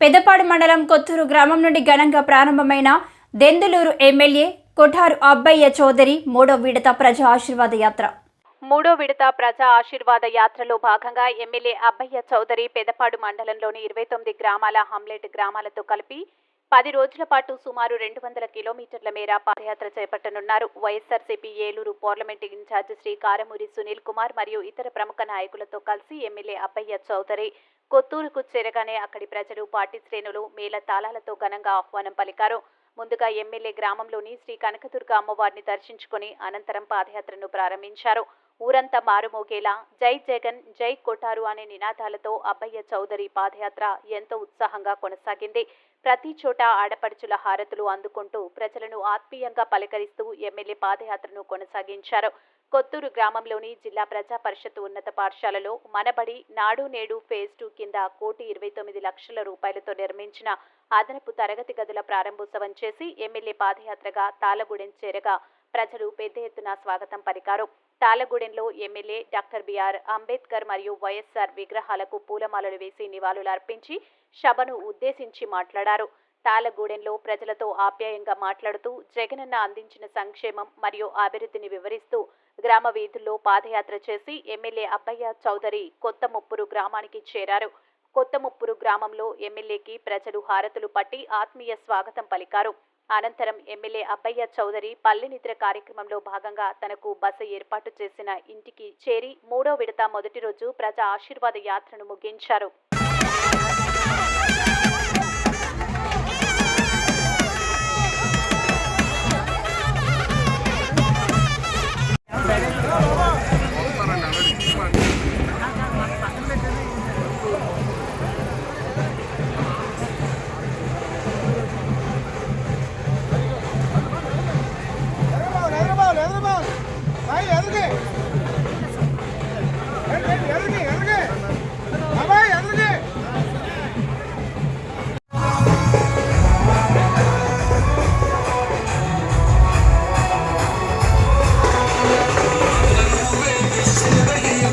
పెద్దపాడు మండలం కొత్తూరు గ్రామం నుండి ఘనంగా ప్రారంభమైన దెందులూరు ఎమ్మెల్యే కొఠారు అబ్బయ్య చౌదరి మూడో విడత ప్రజా ఆశీర్వాద యాత్ర. మూడో విడత ప్రజా ఆశీర్వాద యాత్రలో భాగంగా ఎమ్మెల్యే అబ్బయ్య చౌదరి పెదపాడు మండలంలోని ఇరవై తొమ్మిది గ్రామాల హామ్లెట్ గ్రామాలతో కలిపి పది రోజుల పాటు సుమారు రెండు వందల కిలోమీటర్ల మేర పాదయాత్ర చేపట్టనున్నారు. వైఎస్ఆర్సీపీ ఏలూరు పార్లమెంటు ఇన్ఛార్జి శ్రీ కారమూరి సునీల్ కుమార్ మరియు ఇతర ప్రముఖ నాయకులతో కలిసి ఎమ్మెల్యే అబ్బయ్య చౌదరి కొత్తూరుకు చేరగానే అక్కడి ప్రజలు పార్టీ శ్రేణులు మేళ తాళాలతో ఘనంగా ఆహ్వానం పలికారు. ముందుగా ఎమ్మెల్యే గ్రామంలోని శ్రీ కనకదుర్గ అమ్మవారిని దర్శించుకుని అనంతరం పాదయాత్రను ప్రారంభించారు. ఊరంతా మారుమోగేలా జై జగన్ జై కొటారు అనే నినాదాలతో అబ్బయ్య చౌదరి పాదయాత్ర ఎంతో ఉత్సాహంగా కొనసాగింది. ప్రతి చోట ఆడపడుచుల హారతులు అందుకుంటూ ప్రజలను ఆత్మీయంగా పలకరిస్తూ ఎమ్మెల్యే పాదయాత్రను కొనసాగించారు. కొత్తూరు గ్రామంలోని జిల్లా ప్రజా పరిషత్ ఉన్నత పాఠశాలలో మనబడి నాడు నేడు ఫేజ్ టూ కింద కోటి ఇరవై తొమ్మిది లక్షల రూపాయలతో నిర్మించిన అదనపు తరగతి గదుల ప్రారంభోత్సవం చేసి ఎమ్మెల్యే పాదయాత్రగా తాళగూడెం చేరగా ప్రజలు పెద్ద ఎత్తున స్వాగతం పలికారు. తాళగూడెంలో ఎమ్మెల్యే డాక్టర్ బిఆర్ అంబేద్కర్ మరియు వైఎస్ఆర్ విగ్రహాలకు పూలమాలలు వేసి నివాళులర్పించి సభను ఉద్దేశించి మాట్లాడారు. తాళగూడెంలో ప్రజలతో ఆప్యాయంగా మాట్లాడుతూ జగనన్న అందించిన సంక్షేమం మరియు అభివృద్ధిని వివరిస్తూ గ్రామ వీధుల్లో పాదయాత్ర చేసి ఎమ్మెల్యే అబ్బయ్య చౌదరి కొత్త ముప్పురు గ్రామానికి చేరారు. కొత్త ముప్పురు గ్రామంలో ఎమ్మెల్యేకి ప్రజలు హారతులు పట్టి ఆత్మీయ స్వాగతం పలికారు. అనంతరం ఎమ్మెల్యే అబ్బయ్య చౌదరి పల్లె నిద్ర కార్యక్రమంలో భాగంగా తనకు బస ఏర్పాటు చేసిన ఇంటికి చేరి మూడో విడత మొదటి రోజు ప్రజా ఆశీర్వాద యాత్రను ముగించారు.